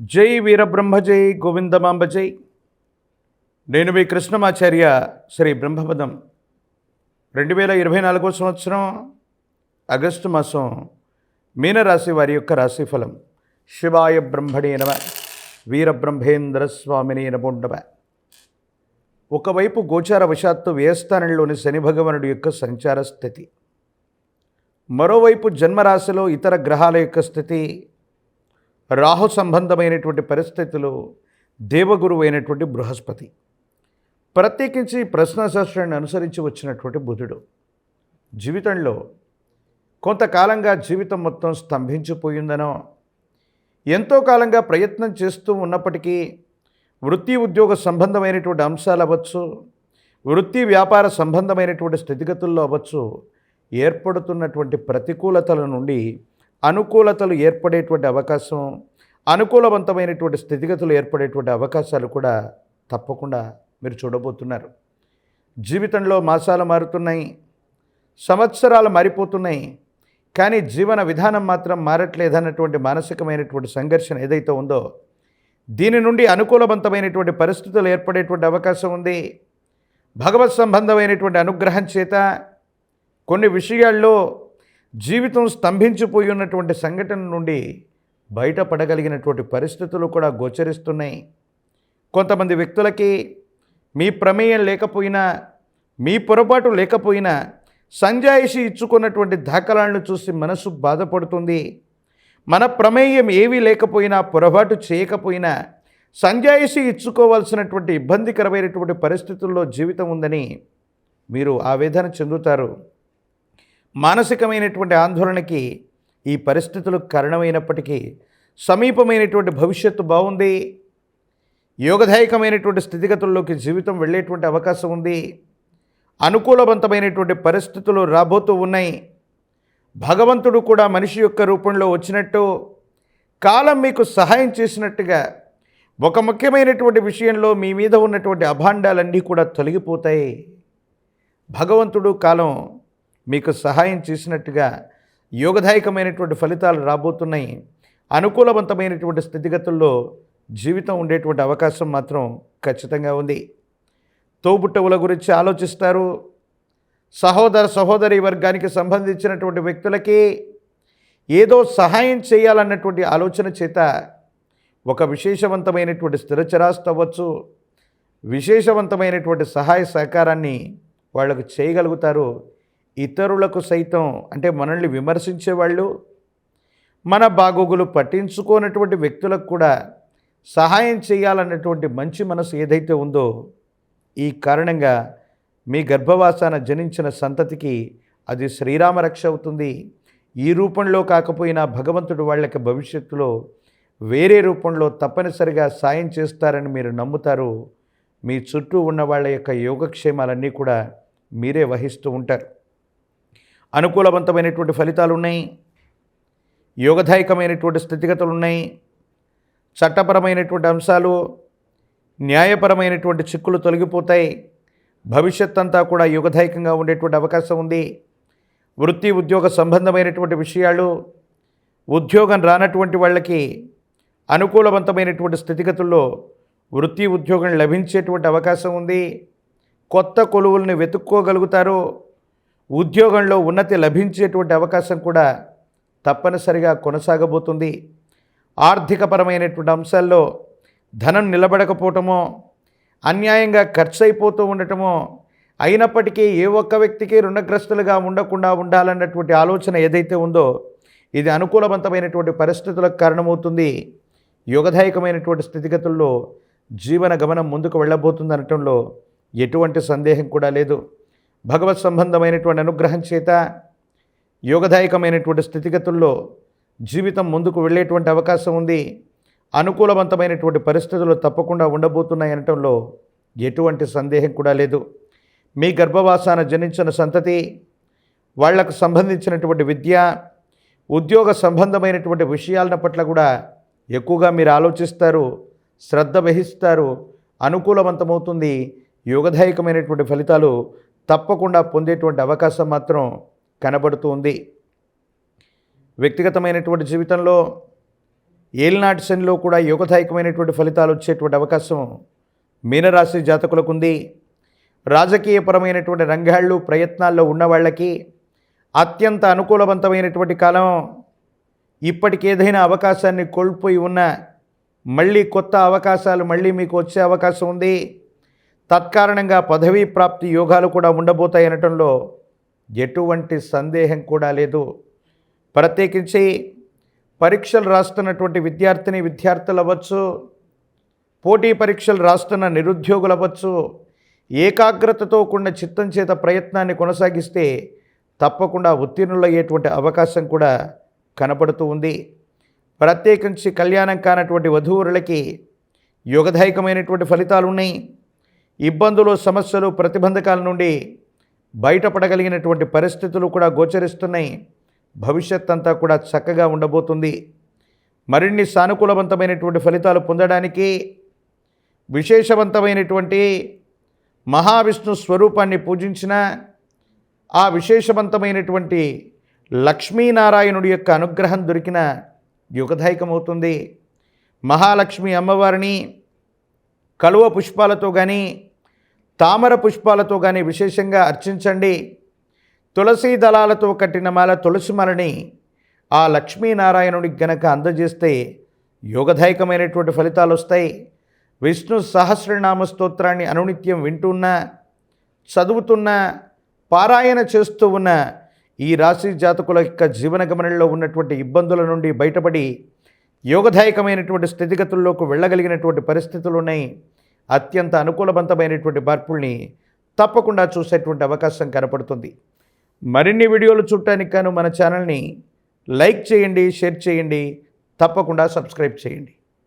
జై వీరబ్రహ్మ జై గోవిందమాంబ జై నేను మీ కృష్ణమాచార్య శ్రీ బ్రహ్మపదం. రెండు వేల ఇరవై నాలుగో సంవత్సరం ఆగస్టు మాసం మీనరాశి వారి యొక్క రాశిఫలం. శివాయ బ్రహ్మణే నమ వీరబ్రహ్మేంద్ర స్వామిని నమోండవ ఒకవైపు గోచార వశాత్తు వ్యయస్థానంలోని శని భగవానుడి యొక్క సంచార స్థితి. మరోవైపు జన్మరాశిలో ఇతర గ్రహాల యొక్క స్థితి రాహు సంబంధమైనటువంటి పరిస్థితులు దేవగురువు అయినటువంటి బృహస్పతి. ప్రత్యేకించి ప్రశ్నశాస్త్రాన్ని అనుసరించి వచ్చినటువంటి బుధుడు. జీవితంలో కొంతకాలంగా జీవితం మొత్తం స్తంభించిపోయిందనో ఎంతో కాలంగా ప్రయత్నం చేస్తూ ఉన్నప్పటికీ వృత్తి ఉద్యోగ సంబంధమైనటువంటి అంశాలు అవ్వచ్చు వృత్తి వ్యాపార సంబంధమైనటువంటి స్థితిగతుల్లో అవ్వచ్చు ఏర్పడుతున్నటువంటి ప్రతికూలతల నుండి అనుకూలతలు ఏర్పడేటువంటి అవకాశం అనుకూలవంతమైనటువంటి స్థితిగతులు ఏర్పడేటువంటి అవకాశాలు కూడా తప్పకుండా మీరు చూడబోతున్నారు. జీవితంలో మాసాలు మారుతున్నాయి సంవత్సరాలు మారిపోతున్నాయి కానీ జీవన విధానం మాత్రం మారట్లేదన్నటువంటి మానసికమైనటువంటి సంఘర్షణ ఏదైతే ఉందో దీని నుండి అనుకూలవంతమైనటువంటి పరిస్థితులు ఏర్పడేటువంటి అవకాశం ఉంది. భగవత్ సంబంధమైనటువంటి అనుగ్రహం చేత కొన్ని విషయాల్లో జీవితం స్తంభించిపోయి ఉన్నటువంటి సంఘటన నుండి బయటపడగలిగినటువంటి పరిస్థితులు కూడా గోచరిస్తున్నాయి. కొంతమంది వ్యక్తులకి మీ ప్రమేయం లేకపోయినా మీ పొరపాటు లేకపోయినా సంజాయిషి ఇచ్చుకున్నటువంటి దాఖలాలను చూసి మనసు బాధపడుతుంది. మన ప్రమేయం ఏమీ లేకపోయినా పొరపాటు చేయకపోయినా సంజాయిషి ఇచ్చుకోవాల్సినటువంటి ఇబ్బందికరమైనటువంటి పరిస్థితుల్లో జీవితం ఉందని మీరు ఆవేదన చెందుతారు. మానసికమైనటువంటి ఆందోళనకి ఈ పరిస్థితులు కారణమైనప్పటికీ సమీపమైనటువంటి భవిష్యత్తు బాగుంది. యోగదాయకమైనటువంటి స్థితిగతుల్లోకి జీవితం వెళ్ళేటువంటి అవకాశం ఉంది. అనుకూలవంతమైనటువంటి పరిస్థితులు రాబోతూ ఉన్నాయి. భగవంతుడు కూడా మనిషి యొక్క రూపంలో వచ్చినట్టు కాలం మీకు సహాయం చేసినట్టుగా ఒక ముఖ్యమైనటువంటి విషయంలో మీ మీద ఉన్నటువంటి అభాండాలన్నీ కూడా తొలగిపోతాయి. భగవంతుడు కాలం మీకు సహాయం చేసినట్టుగా యోగదాయకమైనటువంటి ఫలితాలు రాబోతున్నాయి. అనుకూలవంతమైనటువంటి స్థితిగతుల్లో జీవితం ఉండేటువంటి అవకాశం మాత్రం ఖచ్చితంగా ఉంది. తోబుట్టవుల గురించి ఆలోచిస్తారు. సహోదర సహోదరి వర్గానికి సంబంధించినటువంటి వ్యక్తులకి ఏదో సహాయం చేయాలన్నటువంటి ఆలోచన చేత ఒక విశేషవంతమైనటువంటి స్థిరచరాస్తి అవ్వచ్చు. విశేషవంతమైనటువంటి సహాయ సహకారాన్ని వాళ్ళకు చేయగలుగుతారు. ఇతరులకు సైతం అంటే మనల్ని విమర్శించే వాళ్ళు మన బాగోగులు పట్టించుకోనటువంటి వ్యక్తులకు కూడా సహాయం చేయాలన్నటువంటి మంచి మనసు ఏదైతే ఉందో ఈ కారణంగా మీ గర్భవాసాన జనించిన సంతతికి అది శ్రీరామ రక్ష అవుతుంది. ఈ రూపంలో కాకపోయినా భగవంతుడు వాళ్ళకి భవిష్యత్తులో వేరే రూపంలో తప్పనిసరిగా సాయం చేస్తారని మీరు నమ్ముతారు. మీ చుట్టూ ఉన్న వాళ్ళ యొక్క యోగక్షేమాలన్నీ కూడా మీరే వహిస్తూ ఉంటారు. అనుకూలవంతమైనటువంటి ఫలితాలు ఉన్నాయి యోగదాయకమైనటువంటి స్థితిగతులు ఉన్నాయి చట్టపరమైనటువంటి అంశాలు న్యాయపరమైనటువంటి చిక్కులు తొలగిపోతాయి. భవిష్యత్ అంతా కూడా యుగదాయకంగా ఉండేటువంటి అవకాశం ఉంది. వృత్తి ఉద్యోగ సంబంధమైనటువంటి విషయాలు ఉద్యోగం రానటువంటి వాళ్ళకి అనుకూలవంతమైనటువంటి స్థితిగతుల్లో వృత్తి ఉద్యోగం లభించేటువంటి అవకాశం ఉంది. కొత్త కొలువుల్ని వెతుక్కోగలుగుతారు. ఉద్యోగంలో ఉన్నతి లభించేటువంటి అవకాశం కూడా తప్పనిసరిగా కొనసాగబోతుంది. ఆర్థికపరమైనటువంటి అంశాల్లో ధనం నిలబడకపోవటమో అన్యాయంగా ఖర్చు అయిపోతూ ఉండటమో అయినప్పటికీ ఏ ఒక్క వ్యక్తికి రుణగ్రస్తులుగా ఉండకుండా ఉండాలన్నటువంటి ఆలోచన ఏదైతే ఉందో ఇది అనుకూలవంతమైనటువంటి పరిస్థితులకు కారణమవుతుంది. యోగదాయకమైనటువంటి స్థితిగతుల్లో జీవన గమనం ముందుకు వెళ్ళబోతుంది అనటంలో ఎటువంటి సందేహం కూడా లేదు. భగవత్ సంబంధమైనటువంటి అనుగ్రహం చేత యోగదాయకమైనటువంటి స్థితిగతుల్లో జీవితం ముందుకు వెళ్ళేటువంటి అవకాశం ఉంది. అనుకూలవంతమైనటువంటి పరిస్థితులు తప్పకుండా ఉండబోతున్నాయి అనటంలో ఎటువంటి సందేహం కూడా లేదు. మీ గర్భవాసాన జనించిన సంతతి వాళ్ళకు సంబంధించినటువంటి విద్య ఉద్యోగ సంబంధమైనటువంటి విషయాల పట్ల కూడా ఎక్కువగా మీరు ఆలోచిస్తారు శ్రద్ధ వహిస్తారు అనుకూలవంతమవుతుంది. యోగదాయకమైనటువంటి ఫలితాలు తప్పకుండా పొందేటువంటి అవకాశం మాత్రం కనబడుతూ ఉంది. వ్యక్తిగతమైనటువంటి జీవితంలో ఏలినాటి శనిలో కూడా యుగదాయకమైనటువంటి ఫలితాలు వచ్చేటువంటి అవకాశం మీనరాశి జాతకులకు ఉంది రాజకీయపరమైనటువంటి రంగాళ్ళు ప్రయత్నాల్లో ఉన్న వాళ్ళకి అత్యంత అనుకూలవంతమైనటువంటి కాలం. ఇప్పటికి ఏదైనా అవకాశాన్ని కోల్పోయి ఉన్న మళ్ళీ కొత్త అవకాశాలు మళ్ళీ మీకు వచ్చే అవకాశం ఉంది. తత్కారణంగా పదవీ ప్రాప్తి యోగాలు కూడా ఉండబోతాయనటంలో ఎటువంటి సందేహం కూడా లేదు. ప్రత్యేకించి పరీక్షలు రాస్తున్నటువంటి విద్యార్థిని విద్యార్థులు అవ్వచ్చు పోటీ పరీక్షలు రాస్తున్న నిరుద్యోగులు అవ్వచ్చు ఏకాగ్రతతో కూడిన చిత్తం చేత ప్రయత్నాన్ని కొనసాగిస్తే తప్పకుండా ఉత్తీర్ణులయ్యేటువంటి అవకాశం కూడా కనపడుతూ ఉంది. ప్రత్యేకించి కళ్యాణం కానటువంటి వధూవరులకి యోగదాయకమైనటువంటి ఫలితాలు ఉన్నాయి ఇబ్బందులు సమస్యలు ప్రతిబంధకాల నుండి బయటపడగలిగినటువంటి పరిస్థితులు కూడా గోచరిస్తున్నాయి. భవిష్యత్ అంతా కూడా చక్కగా ఉండబోతుంది. మరిన్ని సానుకూలవంతమైనటువంటి ఫలితాలు పొందడానికి విశేషవంతమైనటువంటి మహావిష్ణు స్వరూపాన్ని పూజించిన ఆ విశేషవంతమైనటువంటి లక్ష్మీనారాయణుడి యొక్క అనుగ్రహం దొరికిన యుగదాయకమవుతుంది. మహాలక్ష్మి అమ్మవారిని కలువ పుష్పాలతో కానీ తామర పుష్పాలతో కానీ విశేషంగా అర్చించండి. తులసీ దళాలతో కట్టిన మాల తులసి మాలని ఆ లక్ష్మీనారాయణుడికి గనక అందజేస్తే యోగదాయకమైనటువంటి ఫలితాలు వస్తాయి విష్ణు సహస్రనామ స్తోత్రాన్ని అనునిత్యం వింటున్నా చదువుతున్నా పారాయణ చేస్తూ ఉన్న ఈ రాశి జాతకుల యొక్క జీవన గమనంలో ఉన్నటువంటి ఇబ్బందుల నుండి బయటపడి యోగదాయకమైనటువంటి స్థితిగతుల్లోకి వెళ్ళగలిగినటువంటి పరిస్థితులు ఉన్నాయి అత్యంత అనుకూలవంతమైనటువంటి మార్పుల్ని తప్పకుండా చూసేటువంటి అవకాశం కనపడుతుంది. మరిన్ని వీడియోలు చూడటానికి గాను మన ఛానల్ని లైక్ చేయండి షేర్ చేయండి తప్పకుండా సబ్స్క్రైబ్ చేయండి.